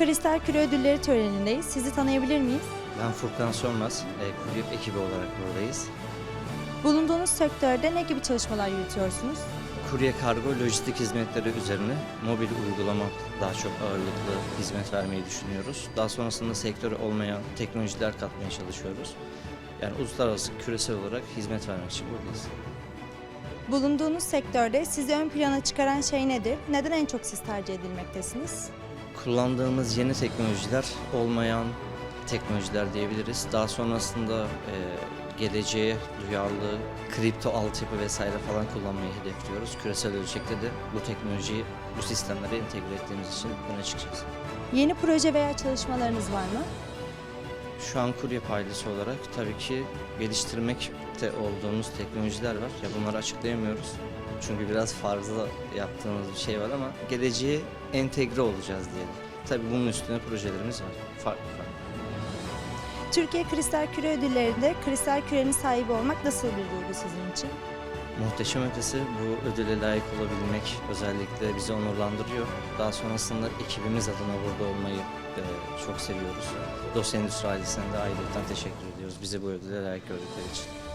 Kristal Küre Ödülleri törenindeyiz. Sizi tanıyabilir miyiz? Ben Furkan Sönmez, e, Kuryep ekibi olarak buradayız. Bulunduğunuz sektörde ne gibi çalışmalar yürütüyorsunuz? Kurye kargo lojistik hizmetleri üzerine mobil uygulama daha çok ağırlıklı hizmet vermeyi düşünüyoruz. Daha sonrasında sektörü olmayan teknolojiler katmaya çalışıyoruz. Yani uluslararası küresel olarak hizmet vermek için buradayız. Bulunduğunuz sektörde sizi ön plana çıkaran şey nedir? Neden en çok siz tercih edilmektesiniz? Kullandığımız yeni teknolojiler olmayan teknolojiler diyebiliriz. Daha sonrasında e, geleceğe duyarlı kripto altyapı vesaire falan kullanmayı hedefliyoruz. Küresel ölçekte de bu teknolojiyi bu sistemlere entegre ettiğimiz için öne çıkacağız. Yeni proje veya çalışmalarınız var mı? Şu an kurye ailesi olarak tabii ki geliştirmekte olduğumuz teknolojiler var. Ya bunları açıklayamıyoruz. Çünkü biraz fazla yaptığımız bir şey var ama geleceğe entegre olacağız diyelim. Tabii bunun üstüne projelerimiz var. Farklı farklı. Türkiye Kristal Küre Ödülleri'nde kristal kürenin sahibi olmak nasıl bir duygu sizin için? Muhteşem ötesi bu ödüle layık olabilmek özellikle bizi onurlandırıyor. Daha sonrasında ekibimiz adına burada olmayı çok seviyoruz. Dosya Endüstri ailesine de ayrıca teşekkür ediyoruz bizi bu ödüle layık gördükleri için.